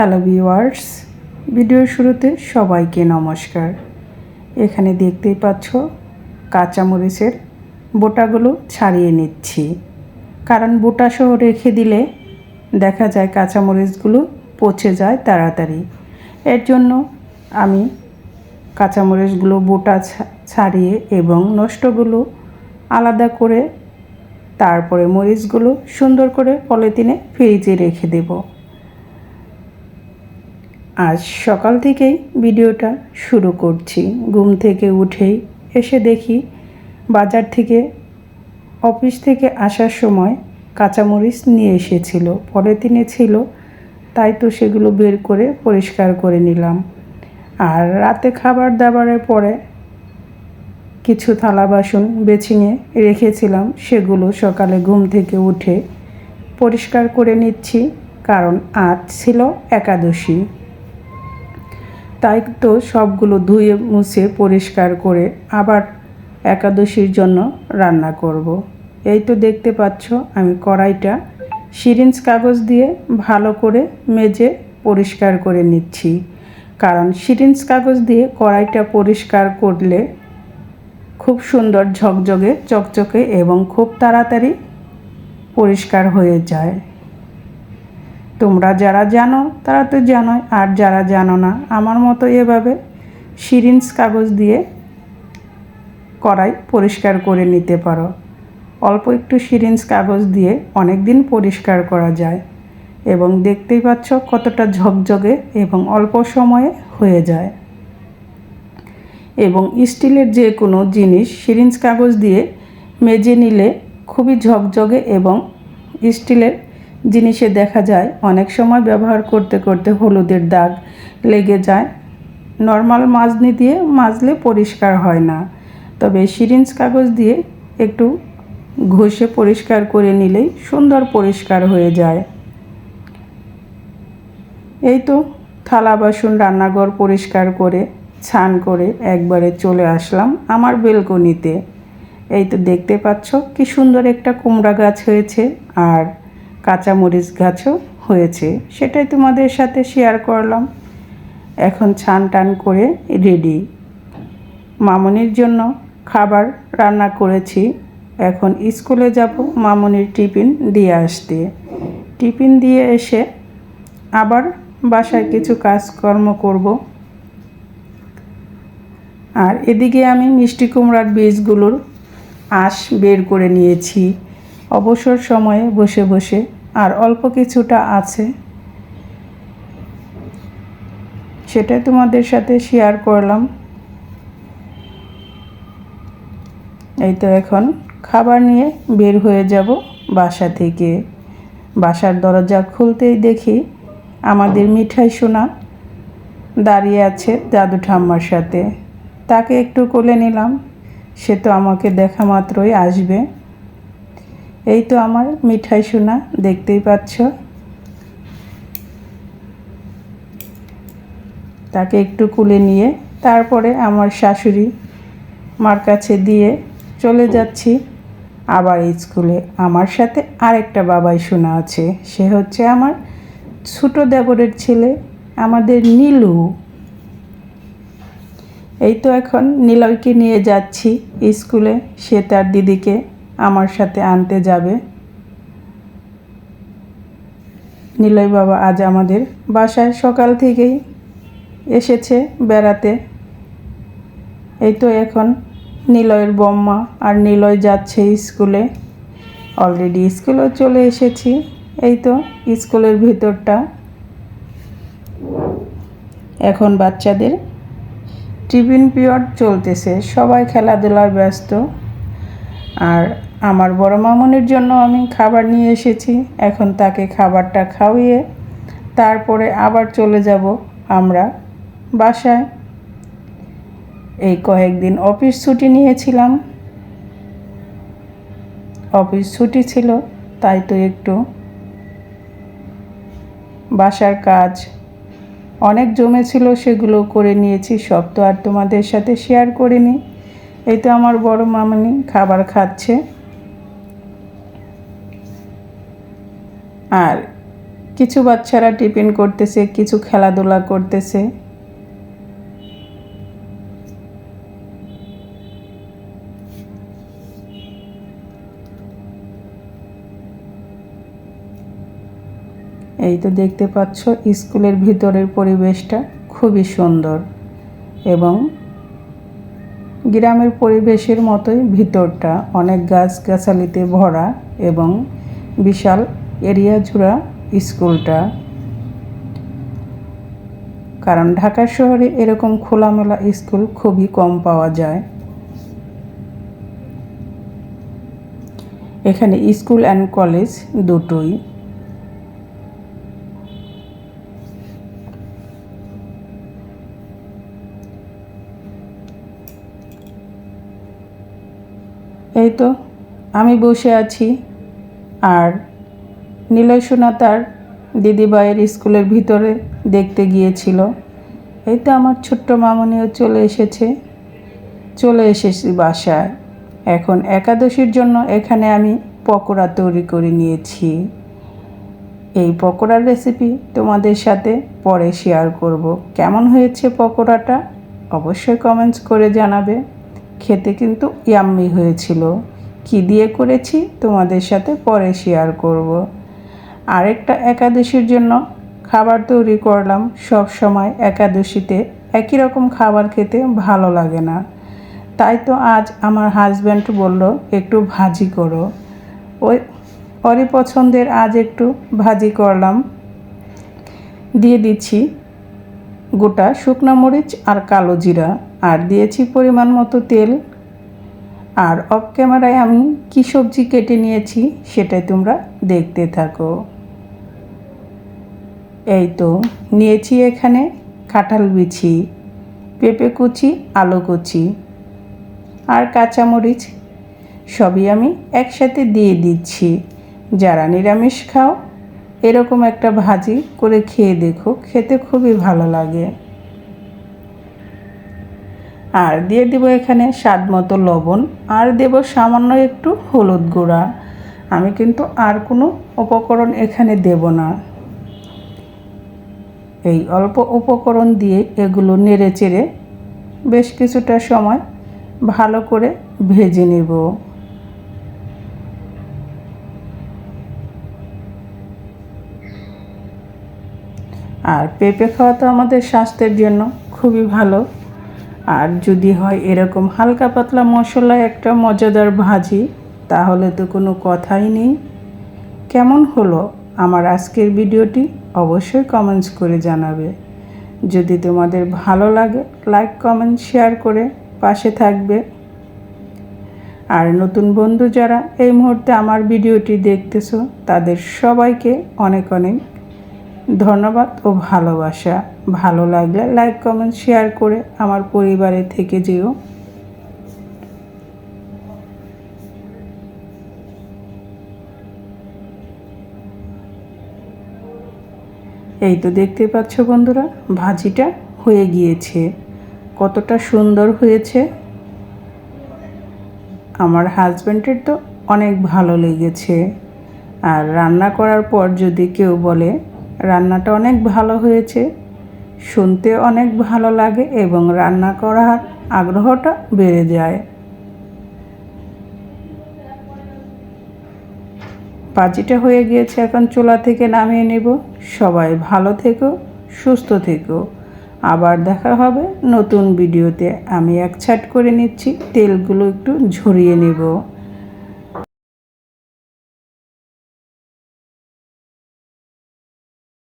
Hello viewers, ভিডিওর শুরুতে সবাইকে নমস্কার। এখানে দেখতেই পাচ্ছ কাঁচামরিচের বোটাগুলো ছাড়িয়ে নিচ্ছি। কারণ বোটা সহ রেখে দিলে দেখা যায় কাঁচামরিচগুলো পচে যায় তাড়াতাড়ি। এর জন্য আমি কাঁচামরিচগুলো বোটা ছাড়িয়ে এবং নষ্টগুলো আলাদা করে তারপরে মরিচগুলো সুন্দর করে পলিথিনে ফ্রিজে রেখে দেবো। আজ সকাল থেকেই ভিডিওটা শুরু করছি। ঘুম থেকে উঠেই এসে দেখি বাজার থেকে, অফিস থেকে আসার সময় কাঁচামরিচ নিয়ে এসেছিল। পলিথিনে ছিল, তাই তো সেগুলো বের করে পরিষ্কার করে নিলাম। আর রাতে খাবার দাবারের পরে কিছু থালা বাসন বেছে নিয়ে রেখেছিলাম, সেগুলো সকালে ঘুম থেকে উঠে পরিষ্কার করে নিচ্ছি, কারণ আজ ছিল একাদশী। তাই তো সবগুলো ধুয়ে মুছে পরিষ্কার করে আবার একাদশীর জন্য রান্না করব। এই তো দেখতে পাচ্ছ আমি কড়াইটা। সিরিঞ্জ কাগজ দিয়ে ভালো করে মেজে পরিষ্কার করে নিচ্ছি। কারণ সিরিঞ্জ কাগজ দিয়ে কড়াইটা পরিষ্কার করলে খুব সুন্দর ঝকঝকে, চকচকে এবং খুব তাড়াতাড়ি পরিষ্কার হয়ে যায়। তোমরা যারা জানো, তারা তো জানোই, আর যারা জানো না, আমার মতো এভাবে সিরিঞ্জ কাগজ দিয়ে কড়াই পরিষ্কার করে নিতে পারো। অল্প একটু সিরিঞ্জ কাগজ দিয়ে অনেক দিন পরিষ্কার করা যায় এবং দেখতেই পাচ্ছ কতটা ঝকঝকে এবং অল্প সময়ে হয়ে যায়। এবং স্টিলের যে কোনো জিনিস সিরিঞ্জ কাগজ দিয়ে মেজে নিলে খুবই ঝকঝকে এবং স্টিলের জিনিসে দেখা যায়, অনেক সময় ব্যবহার করতে করতে হলুদের দাগ লেগে যায়। নর্মাল মাজনি দিয়ে মাজলে পরিষ্কার হয় না। তবে সিরিঞ্জ কাগজ দিয়ে একটু ঘষে পরিষ্কার করে নিলেই সুন্দর পরিষ্কার হয়ে যায়। এই তো থালা, বাসন, রান্নাঘর পরিষ্কার করে, ছান করে একবারে চলে আসলাম আমার বেলকনিতে। এই তো দেখতে পাচ্ছ কি সুন্দর একটা কুমড়া গাছ হয়েছে। আর কাঁচামরিচ গাছও হয়েছে, সেটাই তোমাদের সাথে শেয়ার করলাম। এখন ছান টান করে রেডি মামনির জন্য খাবার রান্না করেছি। এখন স্কুলে যাব মামনির টিফিন দিয়ে আসতে। টিফিন দিয়ে এসে আবার বাসায় কিছু কাজকর্ম করব। আর এদিকে আমি মিষ্টি কুমড়ার বীজগুলোর আঁশ বের করে নিয়েছি। অবসর সময়ে বসে বসে, আর অল্প কিছুটা আছে। সেটা তোমাদের সাথে শেয়ার করলাম। এই তো এখন খাবার নিয়ে বের হয়ে যাব বাসা থেকে। বাসার দরজা খুলতেই দেখি আমাদের মিঠাই সোনা দাঁড়িয়ে আছে দাদু ঠাম্মার সাথে। তাকে একটু কোলে নিলাম। সে তো আমাকে দেখা মাত্রই আসবে। এই তো আমার মিঠাই সোনা, দেখতেই পাচ্ছ। তাকে একটু কুলে নিয়ে তারপরে আমার শাশুড়ি মার কাছে দিয়ে চলে যাচ্ছি। আবার স্কুলে আমার সাথে আরেকটা বাবাই শোনা আছে, সে হচ্ছে আমার ছোটো দেবরের ছেলে, আমাদের নীলু। এই তো এখন নিলয়কে নিয়ে যাচ্ছি স্কুলে, সে তার দিদিকে। আমার সাথে আনতে যাবে। নিলয় বাবা আজ আমাদের বাসায় সকাল থেকেই এসেছে বেড়াতে। এই তো এখন নিলয়ের বম্মা আর নিলয় যাচ্ছে স্কুলে। অলরেডি স্কুলেও চলে এসেছি। এই তো স্কুলের ভিতরটা। এখন বাচ্চাদের টিফিন পিরিয়ড চলতেছে। সবাই খেলাধুলায় ব্যস্ত। আর আমার বড় মামনির জন্য আমি খাবার নিয়ে এসেছি। এখন তাকে খাবারটা খাওয়িয়ে তারপরে আবার চলে যাব আমরা বাসায়। এই কয়েকদিন অফিস ছুটি নিয়েছিলাম। অফিস ছুটি ছিল, তাই তো একটু বাসার কাজ অনেক জমেছিল, সেগুলো করে নিয়েছি, সব তো আর তোমাদের সাথে শেয়ার করিনি। এই তো আমার বড় মামনি খাবার খাচ্ছে। আর কিছু বাচ্চারা টিফিন করতেছে, কিছু খেলাধুলা করতেছে। এই তো দেখতে পাচ্ছ, স্কুলের ভিতরের পরিবেশটা খুবই সুন্দর এবং গ্রামের পরিবেশের মতোই ভিতরটা, অনেক গাছগাছালিতে ভরা এবং বিশাল এরিয়া জুড়া স্কুলটা। কারণ ঢাকা শহরে এরকম খোলামেলা স্কুল খুবই কম পাওয়া যায়। এখানে স্কুল অ্যান্ড কলেজ দুটোই। এই তো, আমি বসে আছি। আর নীলয় সোনা তার দিদিভাইয়ের স্কুলের ভিতরে দেখতে গিয়েছিল। এই তো আমার ছোট্ট মামনিও চলে এসেছে। চলে এসেছি বাসায়। এখন একাদশীর জন্য এখানে আমি পকোড়া তৈরি করে নিয়েছি। এই পকোড়ার রেসিপি তোমাদের সাথে পরে শেয়ার করব। কেমন হয়েছে পকোড়াটা? অবশ্যই কমেন্টস করে জানাবে। খেতে কিন্তু ইয়াম্মি হয়েছিল। কি দিয়ে করেছি? তোমাদের সাথে পরে শেয়ার করব। আরেকটা একাদশীর জন্য খাবার তৈরি করলাম সব সময় একাদশীতে। একই রকম খাবার খেতে ভালো লাগে না। তাই তো আজ আমার হাজব্যান্ড বলল, একটু ভাজি করো। ওই অরি পছন্দের আজ একটু ভাজি করলাম। দিয়ে দিচ্ছি গোটা শুকনো মরিচ আর কালো জিরা আর দিয়েছি পরিমাণ মতো তেল। আর অফ ক্যামেরায় আমি কী সবজি কেটে নিয়েছি সেটাই তোমরা দেখতে থাকো। এই তো, নিয়েছি এখানে কাঁঠাল বিছি পেঁপে কুচি, আলু কুচি আর কাঁচামরিচ। সবই আমি একসাথে দিয়ে দিচ্ছি। যারা নিরামিষ খাও, এরকম একটা ভাজি করে খেয়ে দেখো, খেতে খুবই ভালো লাগে। আর দিয়ে দেব এখানে স্বাদ মতো লবণ আর দেব সামান্য একটু হলুদ গুঁড়া। আমি কিন্তু আর কোনো উপকরণ এখানে দেব না। এই অল্প উপকরণ দিয়ে এগুলো নেড়ে চেড়ে বেশ কিছুটা সময় ভালো করে ভেজে নেব। আর পেঁপে খাওয়া তো আমাদের স্বাস্থ্যের জন্য খুবই ভালো। আর যদি হয় এরকম হালকা পাতলা মশলা, একটা মজাদার ভাজি, তাহলে তো কোনো কথাই নেই। কেমন হলো আমার আজকের ভিডিওটি? অবশ্যই কমেন্টস করে জানাবে। যদি তোমাদের ভালো লাগে লাইক কমেন্ট শেয়ার করে পাশে থাকবে। আর নতুন বন্ধু যারা এই মুহূর্তে আমার ভিডিওটি দেখতেছো, তাদের সবাইকে অনেক অনেক ধন্যবাদ ও ভালোবাসা। ভালো লাগলে লাইক কমেন্ট শেয়ার করে আমার পরিবারে থেকে যেও। এই তো দেখতে পাচ্ছ বন্ধুরা, ভাজিটা হয়ে গিয়েছে। কতটা সুন্দর হয়েছে। আমার হাজব্যান্ডের তো অনেক ভালো লেগেছে। আর রান্না করার পর যদি কেউ বলে, রান্নাটা অনেক ভালো হয়েছে, শুনতে অনেক ভালো লাগে এবং রান্না করার আগ্রহটা বেড়ে যায়। পাজিটা হয়ে গিয়েছে, এখন চোলা থেকে নামিয়ে নেব। সবাই ভালো থেকো, সুস্থ থেকো। আবার দেখা হবে নতুন ভিডিওতে। আমি এক ছাট করে নিচ্ছি, তেলগুলো একটু ঝরিয়ে নেব।